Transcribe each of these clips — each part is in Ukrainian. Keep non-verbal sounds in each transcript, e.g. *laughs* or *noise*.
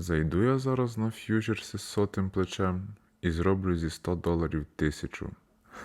Зайду я зараз на ф'ючерсі з сотим плечем і зроблю зі 100 доларів тисячу.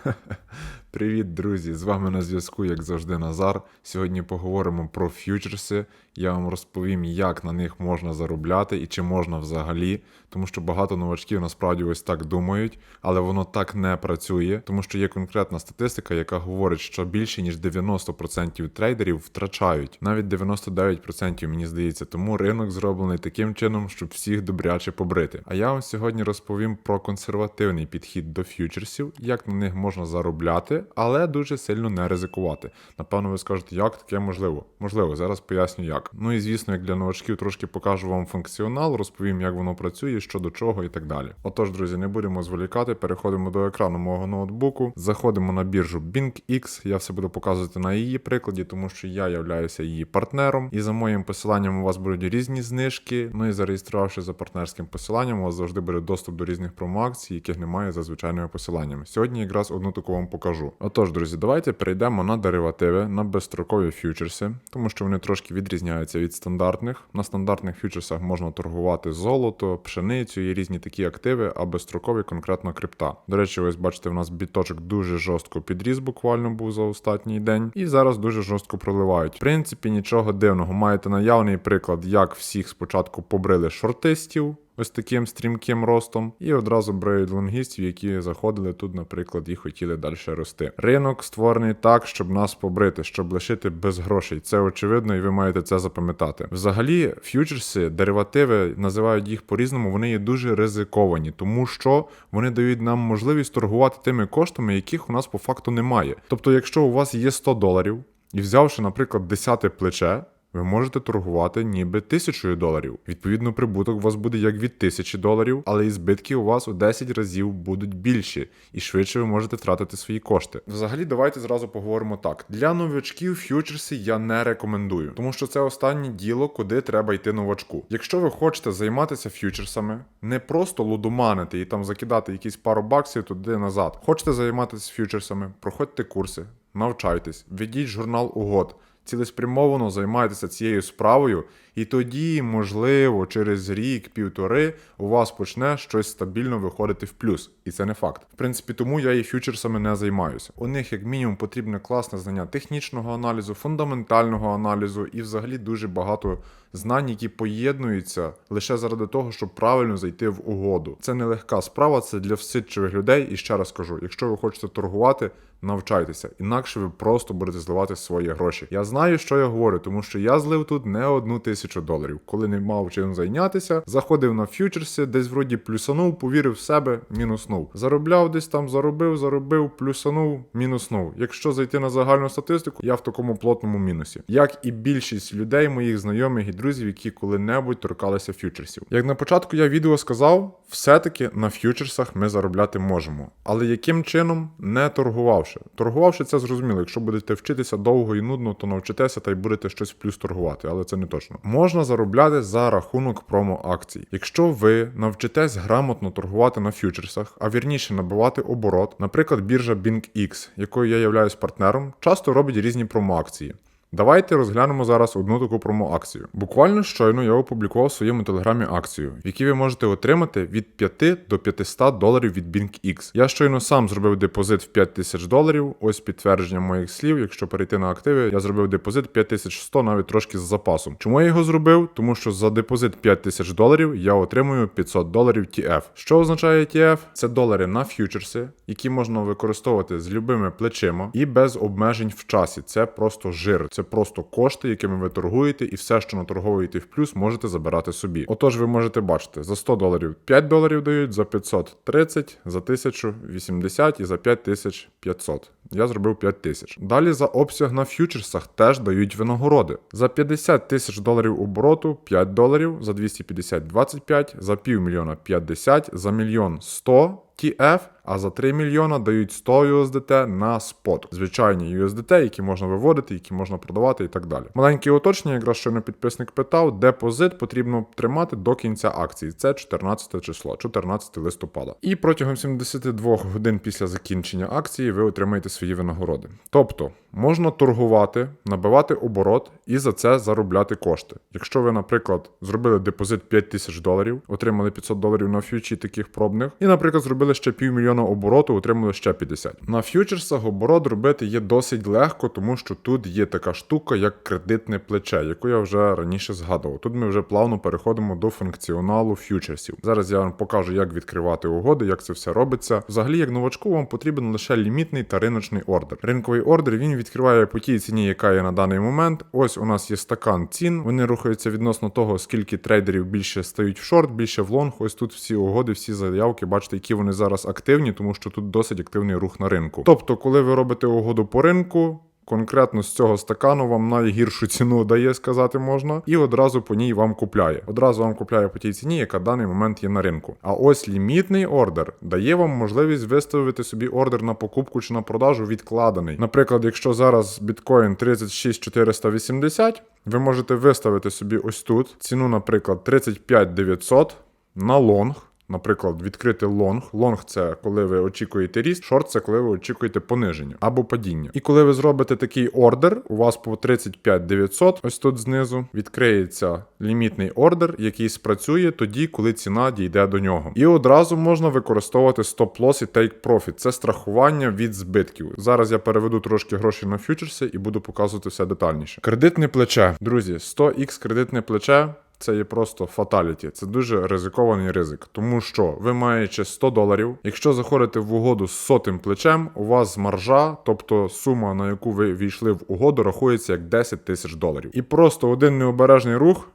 *laughs* Привіт, друзі! З вами на зв'язку, як завжди, Назар. Сьогодні поговоримо про фьючерси. Я вам розповім, як на них можна заробляти і чи можна взагалі, тому що багато новачків насправді ось так думають, але воно так не працює, тому що є конкретна статистика, яка говорить, що більше ніж 90% трейдерів втрачають, навіть 99% мені здається. Тому ринок зроблений таким чином, щоб всіх добряче побрити. А я вам сьогодні розповім про консервативний підхід до фьючерсів, як на них можна заробляти, але дуже сильно не ризикувати. Напевно, ви скажете, як таке можливо? Можливо, зараз поясню як. Ну і звісно, як для новачків трошки покажу вам функціонал, розповім, як воно працює, що до чого і так далі. Отож, друзі, не будемо зволікати, переходимо до екрану мого ноутбуку, заходимо на біржу BinkX, я все буду показувати на її прикладі, тому що я являюся її партнером, і за моїм посиланням у вас будуть різні знижки. Ну і зареєструвавши за партнерським посиланням, у вас завжди буде доступ до різних промоакцій, яких немає за звичайними посиланнями. Сьогодні якраз одну таку вам покажу. Отож, друзі, давайте перейдемо на деривативи, на безстрокові фьючерси, тому що вони трошки відрізняються від стандартних. На стандартних фьючерсах можна торгувати золото, пшеницю і різні такі активи, а безстрокові конкретно крипта. До речі, ось бачите, в нас біточок дуже жорстко підріс, буквально був за останній день, і зараз дуже жорстко проливають. В принципі, нічого дивного. Маєте наявний приклад, як всіх спочатку побрили шортистів ось таким стрімким ростом, і одразу бреють лонгістів, які заходили тут, наприклад, і хотіли далі рости. Ринок створений так, щоб нас побрити, щоб лишити без грошей. Це очевидно, і ви маєте це запам'ятати. Взагалі, ф'ючерси, деривативи називають їх по-різному. Вони є дуже ризиковані, тому що вони дають нам можливість торгувати тими коштами, яких у нас по факту немає. Тобто, якщо у вас є 100 доларів, і взявши, наприклад, 10 плече. Ви можете торгувати ніби тисячою доларів. Відповідно, прибуток у вас буде як від тисячі доларів, але і збитки у вас у 10 разів будуть більші, і швидше ви можете втратити свої кошти. Взагалі, давайте зразу поговоримо так: для новачків фьючерси я не рекомендую, тому що це останнє діло, куди треба йти новачку. Якщо ви хочете займатися фьючерсами, не просто лудоманити і там закидати якісь пару баксів туди назад. Хочете займатися фьючерсами, проходьте курси, навчайтесь, ведіть журнал угод цілеспрямовано займаєтеся цією справою, і тоді, можливо, через рік-півтори у вас почне щось стабільно виходити в плюс, і це не факт. В принципі, тому я і фьючерсами не займаюся. У них, як мінімум, потрібне класне знання технічного аналізу, фундаментального аналізу і взагалі дуже багато знань, які поєднуються лише заради того, щоб правильно зайти в угоду. Це не легка справа, це для всидчивих людей. І ще раз кажу: якщо ви хочете торгувати. Навчайтеся, інакше ви просто будете зливати свої гроші. Я знаю, що я говорю, тому що я злив тут не одну тисячу доларів. Коли не мав чим зайнятися, заходив на фьючерси, десь вроді плюсанув, повірив в себе, мінуснув. Заробляв десь там, заробив, заробив, плюсанув, мінуснув. Якщо зайти на загальну статистику, я в такому плотному мінусі, як і більшість людей, моїх знайомих і друзів, які коли-небудь торкалися фьючерсів. Як на початку я відео сказав, все-таки на фьючерсах ми заробляти можемо, але яким чином не торгувавши. Торгувавши це зрозуміло. Якщо будете вчитися довго і нудно, то навчитеся та й будете щось в плюс торгувати, але це не точно. Можна заробляти за рахунок промо-акцій. Якщо ви навчитесь грамотно торгувати на фьючерсах, а вірніше набивати оборот, наприклад, біржа BinkX, якою я являюсь партнером, часто робить різні промо-акції. Давайте розглянемо зараз одну таку промо-акцію. Буквально щойно я опублікував в своєму телеграмі акцію, в якій ви можете отримати від 5 до 500 доларів від BinkX. Я щойно сам зробив депозит в 5 тисяч доларів. Ось підтвердження моїх слів. Якщо перейти на активи, я зробив депозит 5100, навіть трошки з запасом. Чому я його зробив? Тому що за депозит 5 тисяч доларів я отримую 500 доларів TF. Що означає TF? Це долари на фьючерси, які можна використовувати з любими плечима і без обмежень в часі. Це просто жир. Це просто кошти, якими ви торгуєте, і все, що наторговуєте в плюс, можете забирати собі. Отож, ви можете бачити, за 100 доларів 5 доларів дають, за 500 30, за 1000 80 і за 5000 500. Я зробив 5 тисяч. Далі за обсяг на фьючерсах теж дають винагороди. За 50 тисяч доларів обороту 5 доларів, за 250 25, за півмільйона 50, за мільйон 100 TF, а за 3 мільйона дають 100 USDT на спот. Звичайні USDT, які можна виводити, які можна продавати і так далі. Маленьке уточнення, якраз щойно підписник питав, депозит потрібно тримати до кінця акції. Це 14 число, 14 листопада. І протягом 72 годин після закінчення акції ви отримаєте свої винагороди. Тобто можна торгувати, набивати оборот і за це заробляти кошти. Якщо ви, наприклад, зробили депозит 5 тисяч доларів, отримали 500 доларів на фьючі таких пробних, і, наприклад, зробили ще півмільйона обороту, отримали ще 50. На фьючерсах оборот робити є досить легко, тому що тут є така штука, як кредитне плече, яку я вже раніше згадував. Тут ми вже плавно переходимо до функціоналу фьючерсів. Зараз я вам покажу, як відкривати угоди, як це все робиться. Взагалі, як новачку, вам потрібен лише лімітний та риночний ордер. Ринковий ордер він відкриває по тій ціні, яка є на даний момент. Ось у нас є стакан цін. Вони рухаються відносно того, скільки трейдерів більше стають в шорт, більше в лонг. Ось тут всі угоди, всі заявки, бачите, які вони зараз активні, тому що тут досить активний рух на ринку. Тобто, коли ви робите угоду по ринку. Конкретно з цього стакану вам найгіршу ціну дає сказати можна, і одразу по ній вам купляє. Одразу вам купляє по тій ціні, яка в даний момент є на ринку. А ось лімітний ордер дає вам можливість виставити собі ордер на покупку чи на продажу відкладений. Наприклад, якщо зараз біткоін 36480, ви можете виставити собі ось тут ціну, наприклад, 35900 на лонг. Наприклад, відкрити лонг. Лонг це коли ви очікуєте ріст, шорт це коли ви очікуєте пониження або падіння. І коли ви зробите такий ордер, у вас по 35 900, ось тут знизу, відкриється лімітний ордер, який спрацює тоді, коли ціна дійде до нього. І одразу можна використовувати стоп-лосс і take profit. Це страхування від збитків. Зараз я переведу трошки грошей на фьючерси і буду показувати все детальніше. Кредитне плече, друзі, 100x кредитне плече. Це є просто фаталіті. Це дуже ризикований ризик, тому що ви маєте 100 доларів. Якщо заходите в угоду з сотим плечем, у вас маржа, тобто сума, на яку ви війшли в угоду, рахується як 10 тисяч доларів. І просто один необережний рух.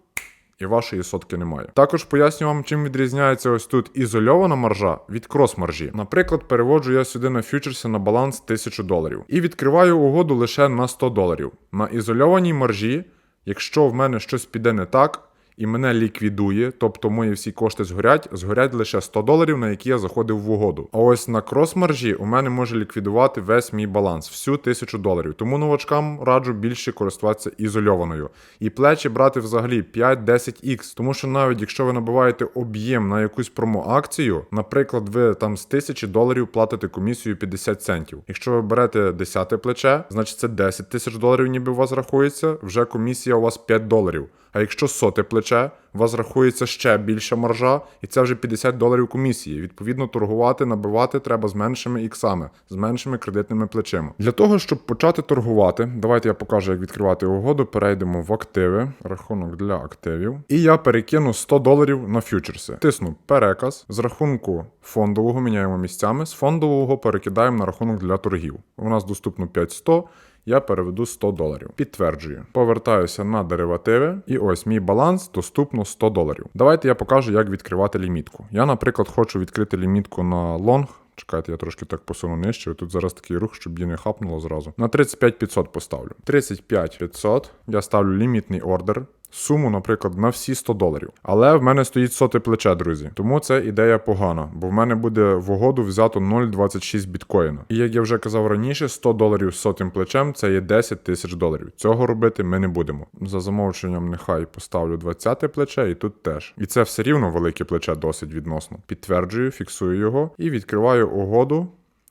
І вашої сотки немає. Також поясню вам, чим відрізняється ось тут ізольована маржа від крос-маржі. Наприклад, переводжу я сюди на фьючерси на баланс 1000 доларів і відкриваю угоду лише на 100 доларів. На ізольованій маржі, якщо в мене щось піде не так, і мене ліквідує, тобто мої всі кошти згорять, згорять лише 100 доларів, на які я заходив в угоду. А ось на крос-маржі у мене може ліквідувати весь мій баланс, всю тисячу доларів. Тому новачкам раджу більше користуватися ізольованою. І плечі брати взагалі 5-10х, тому що навіть якщо ви набиваєте об'єм на якусь промо-акцію, наприклад, ви там з тисячі доларів платите комісію 50 центів. Якщо ви берете 10 плече, значить це 10 тисяч доларів, ніби у вас рахується, вже комісія у вас 5 доларів. А якщо соте плече, у вас рахується ще більша маржа, і це вже 50 доларів комісії. Відповідно, торгувати, набивати треба з меншими іксами, з меншими кредитними плечима. Для того, щоб почати торгувати, давайте я покажу, як відкривати угоду. Перейдемо в активи, рахунок для активів. І я перекину 100 доларів на фьючерси. Тисну переказ з рахунку фондового, міняємо місцями. З фондового перекидаємо на рахунок для торгів. У нас доступно 500 я переведу 100 доларів. Підтверджую. Повертаюся на деривативи, і ось мій баланс доступно 100 доларів. Давайте я покажу, як відкривати лімітку. Я, наприклад, хочу відкрити лімітку на лонг. Чекайте, я трошки так посуну нижче. Тут зараз такий рух, щоб її не хапнуло зразу. На 35 500 поставлю. 35 500. Я ставлю лімітний ордер. Суму, наприклад, на всі 100 доларів. Але в мене стоїть соте плече, друзі. Тому це ідея погана, бо в мене буде в угоду взято 0,26 біткоїна. І як я вже казав раніше, 100 доларів з сотим плечем це є 10 тисяч доларів. Цього робити ми не будемо. За замовченням, нехай поставлю 20 плече, і тут теж. І це все рівно велике плече досить відносно. Підтверджую, фіксую його і відкриваю угоду.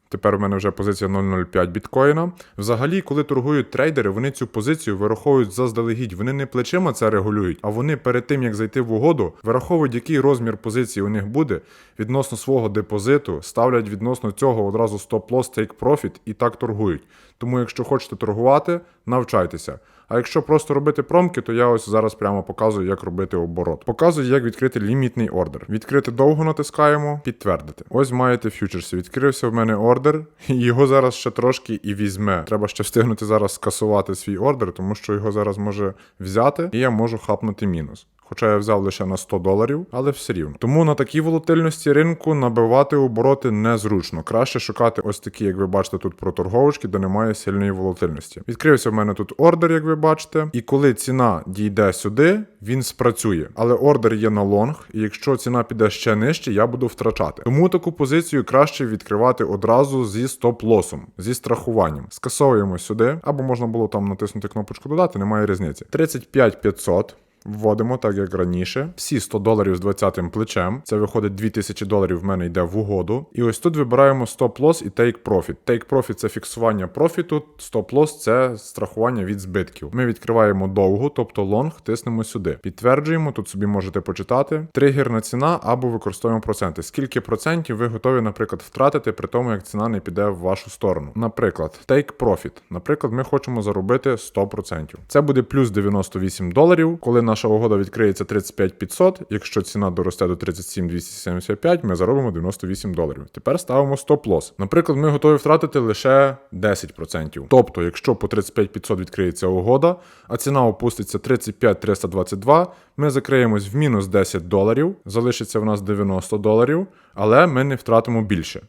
Тепер у мене вже позиція 0,05 біткоїна. Взагалі, коли торгують трейдери, вони цю позицію вираховують заздалегідь. Вони не плечима це регулюють, а вони перед тим як зайти в угоду, вираховують, який розмір позиції у них буде відносно свого депозиту, ставлять відносно цього одразу стоп-лосс, take profit і так торгують. Тому, якщо хочете торгувати, навчайтеся. А якщо просто робити промки, то я ось зараз прямо показую, як робити оборот. Показую, як відкрити лімітний ордер. Відкрити довго натискаємо, підтвердити. Ось маєте фьючерси. Відкрився в мене ордер, *laughs* і його зараз ще трошки і візьме. Треба ще встигнути зараз скасувати свій ордер, тому що його зараз може взяти, і я можу хапнути мінус. Хоча я взяв лише на 100 доларів, але все рівно. Тому на такій волатильності ринку набивати обороти незручно. Краще шукати ось такі, як ви бачите, тут проторговочки, де немає сильної волатильності. Відкрився в мене тут ордер, як ви бачите, і коли ціна дійде сюди, він спрацює. Але ордер є на лонг, і якщо ціна піде ще нижче, я буду втрачати. Тому таку позицію краще відкривати одразу зі стоп-лосом, зі страхуванням. Скасовуємо сюди, або можна було там натиснути кнопочку додати, немає різниці. 35 500. Вводимо так, як раніше. Всі 100 доларів з 20 плечем. Це виходить 2000 доларів в мене йде в угоду. І ось тут вибираємо Stop Loss і Take Profit. Take Profit це фіксування профіту, Stop Loss це страхування від збитків. Ми відкриваємо довгу, тобто лонг, тиснемо сюди. Підтверджуємо, тут собі можете почитати. Тригерна ціна або використовуємо проценти. Скільки процентів ви готові, наприклад, втратити при тому, як ціна не піде в вашу сторону. Наприклад, Take Profit. Наприклад, ми хочемо заробити 100%. Це буде плюс 98 доларів. Коли наша угода відкриється 35 500, якщо ціна доросте до 37 275, ми заробимо 98 доларів. Тепер ставимо стоп-лосс. Наприклад, ми готові втратити лише 10%. Тобто, якщо по 35 500 відкриється угода, а ціна опуститься 35 322, ми закриємось в мінус 10 доларів, залишиться в нас 90 доларів, але ми не втратимо більше.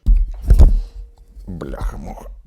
Бляха-муха.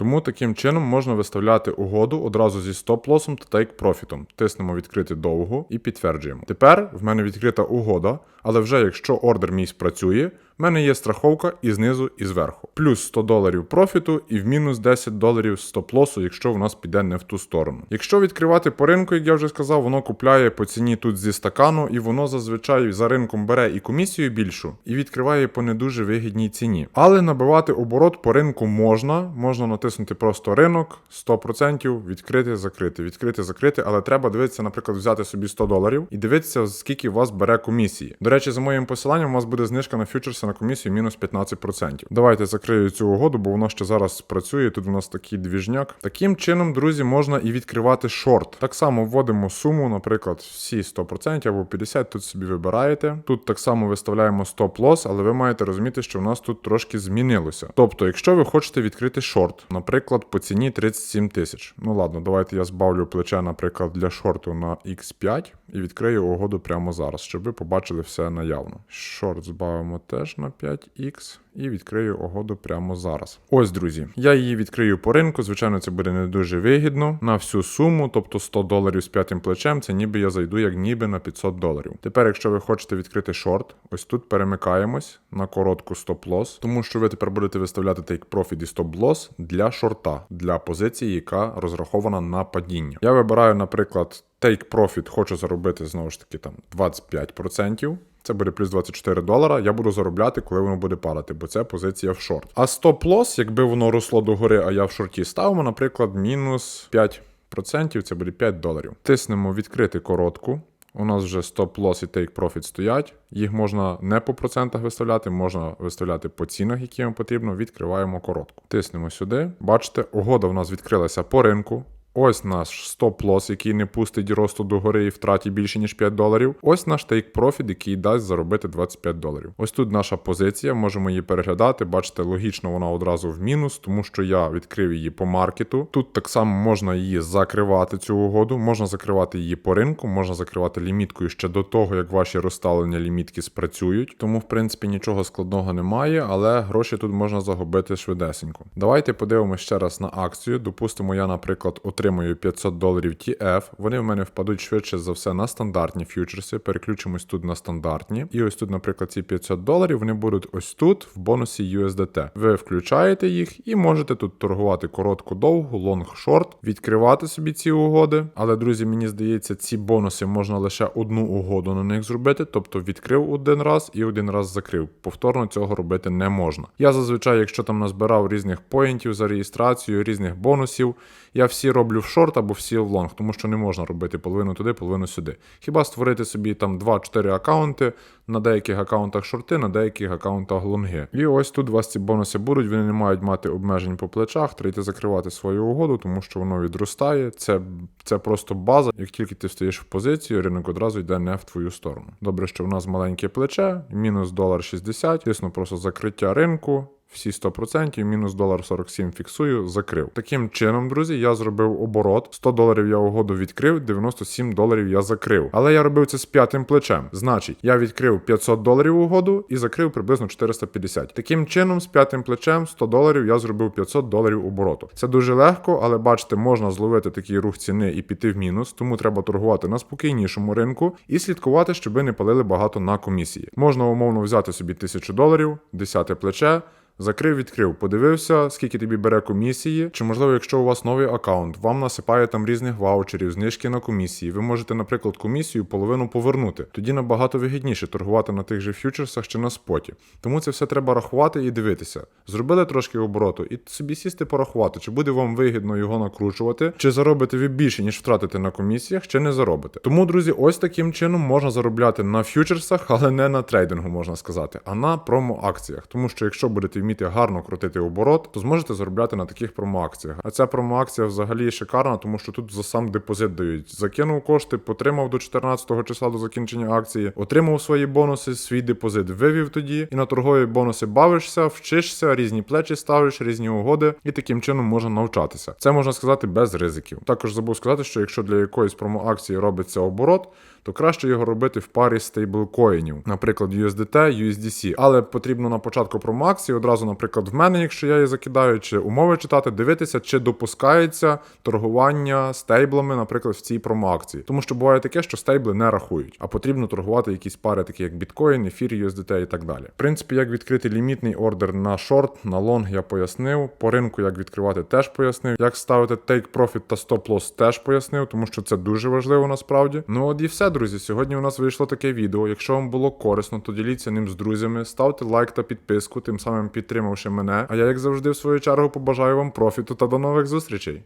Тому таким чином можна виставляти угоду одразу зі стоп-лосом та тейк-профітом. Тиснемо відкрити довгу і підтверджуємо. Тепер в мене відкрита угода, але вже якщо ордер мій спрацює, в мене є страховка і знизу, і зверху. Плюс 100 доларів профіту і в мінус 10 доларів стоп-лосу, якщо в нас піде не в ту сторону. Якщо відкривати по ринку, як я вже сказав, воно купляє по ціні тут зі стакану, і воно зазвичай за ринком бере і комісію більшу, і відкриває по не дуже вигідній ціні. Але набивати оборот по ринку можна, можна натиснути просто ринок, 100%, відкрити, закрити, відкрити, закрити, але треба дивитися, наприклад, взяти собі 100 доларів і дивитися, скільки у вас бере комісії. До речі, за моїм посиланням, у вас буде знижка на фьючерси на комісію мінус 15%. Давайте закрию цю угоду, бо воно ще зараз працює. Тут у нас такий двіжняк. Таким чином, друзі, можна і відкривати шорт. Так само вводимо суму, наприклад, всі 100% або 50%, тут собі вибираєте. Тут так само виставляємо стоп-лосс, але ви маєте розуміти, що в нас тут трошки змінилося. Тобто, якщо ви хочете відкрити шорт, наприклад, по ціні 37 тисяч. Ну ладно, давайте я збавлю плече, наприклад, для шорту на X5 і відкрию угоду прямо зараз, щоб ви побачили все наявно. Шорт збавимо теж на 5X і відкрию угоду прямо зараз. Ось, друзі, я її відкрию по ринку. Звичайно, це буде не дуже вигідно на всю суму, тобто 100 доларів з п'ятим плечем. Це ніби я зайду як ніби на 500 доларів. Тепер, якщо ви хочете відкрити шорт, ось тут перемикаємось на коротку стоп-лосс, тому що ви тепер будете виставляти take profit і стоп-лосс для шорта, для позиції, яка розрахована на падіння. Я вибираю, наприклад. Take Profit хочу заробити знову ж таки там 25%. Це буде плюс 24 долара. Я буду заробляти, коли воно буде падати, бо це позиція в шорт. А стоп-лосс, якби воно росло догори, а я в шорті ставимо, наприклад, мінус 5%, це буде 5 доларів. Тиснемо відкрити коротку. У нас вже стоп-лосс і take profit стоять. Їх можна не по процентах виставляти, можна виставляти по цінах, які вам потрібно. Відкриваємо коротку. Тиснемо сюди. Бачите, угода в нас відкрилася по ринку. Ось наш стоп-лосс, який не пустить росту до гори і втраті більше, ніж 5 доларів. Ось наш profit, який дасть заробити 25 доларів. Ось тут наша позиція, можемо її переглядати. Бачите, логічно вона одразу в мінус, тому що я відкрив її по маркету. Тут так само можна її закривати, цю угоду, можна закривати її по ринку, можна закривати ліміткою ще до того, як ваші розставлення лімітки спрацюють. Тому, в принципі, нічого складного немає, але гроші тут можна загубити швидесенько. Давайте подивимося ще раз на акцію. Допустимо, я, наприклад, отримую 500 доларів TF, вони в мене впадуть швидше за все на стандартні фьючерси. Переключимось тут на стандартні. І ось тут, наприклад, ці 500 доларів вони будуть ось тут, в бонусі USDT. Ви включаєте їх і можете тут торгувати коротку, довгу, лонг, шорт, відкривати собі ці угоди. Але, друзі, мені здається, ці бонуси можна лише одну угоду на них зробити, тобто відкрив один раз і один раз закрив. Повторно цього робити не можна. Я зазвичай, якщо там назбирав різних поінтів за реєстрацію, різних бонусів, я всі роблю в шорт або всі в лонг, тому що не можна робити половину туди, половину сюди. Хіба створити собі там 2-4 аккаунти, на деяких аккаунтах шорти, на деяких аккаунтах лонги. І ось тут у вас ці бонуси будуть, вони не мають мати обмежень по плечах, треба закривати свою угоду, тому що воно відростає. Це, це просто база. Як тільки ти стоїш в позицію, ринок одразу йде не в твою сторону. Добре, що в нас маленьке плече, мінус долар 60, тисну просто закриття ринку. Всі 100%, мінус долар 47 фіксую, закрив. Таким чином, друзі, я зробив оборот. 100 доларів я угоду відкрив, 97 доларів я закрив. Але я робив це з п'ятим плечем. Значить, я відкрив 500 доларів угоду і закрив приблизно 450. Таким чином, з п'ятим плечем 100 доларів я зробив 500 доларів обороту. Це дуже легко, але бачите, можна зловити такий рух ціни і піти в мінус, тому треба торгувати на спокійнішому ринку і слідкувати, щоб не палили багато на комісії. Можна умовно взяти собі 1000 доларів, 10 плече Закрив, відкрив, подивився, скільки тобі бере комісії, чи можливо, якщо у вас новий аккаунт, вам насипає там різних ваучерів, знижки на комісії. Ви можете, наприклад, комісію половину повернути. Тоді набагато вигідніше торгувати на тих же фьючерсах чи на споті. Тому це все треба рахувати і дивитися. Зробили трошки обороту, і собі сісти порахувати, чи буде вам вигідно його накручувати, чи заробите ви більше, ніж втратите на комісіях, чи не заробите. Тому, друзі, ось таким чином можна заробляти на фьючерсах, але не на трейдингу, можна сказати, а на промо-акціях. Тому що якщо будете вміти гарно крутити оборот, то зможете заробляти на таких промо-акціях. А ця промо-акція взагалі шикарна, тому що тут за сам депозит дають. Закинув кошти, потримав до 14 числа до закінчення акції, отримав свої бонуси, свій депозит вивів тоді, і на торгові бонуси бавишся, вчишся, різні плечі ставиш, різні угоди, і таким чином можна навчатися. Це можна сказати без ризиків. Також забув сказати, що якщо для якоїсь промо-акції робиться оборот, то краще його робити в парі стейблкоїнів, наприклад, USDT, USDC. Але потрібно на початку промоакції одразу, наприклад, в мене, якщо я її закидаю, чи умови читати, дивитися, чи допускається торгування стейблами, наприклад, в цій промоакції. Тому що буває таке, що стейбли не рахують, а потрібно торгувати якісь пари, такі як біткоін, ефір, USDT і так далі. В принципі, як відкрити лімітний ордер на шорт, на лонг я пояснив. По ринку як відкривати, теж пояснив. Як ставити take profit та stop loss теж пояснив, тому що це дуже важливо насправді. Ну от і все, друзі. Сьогодні у нас вийшло таке відео. Якщо вам було корисно, то діліться ним з друзями, ставте лайк та підписку, тим самим підтримавши мене. А я, як завжди, в свою чергу побажаю вам профіту та до нових зустрічей.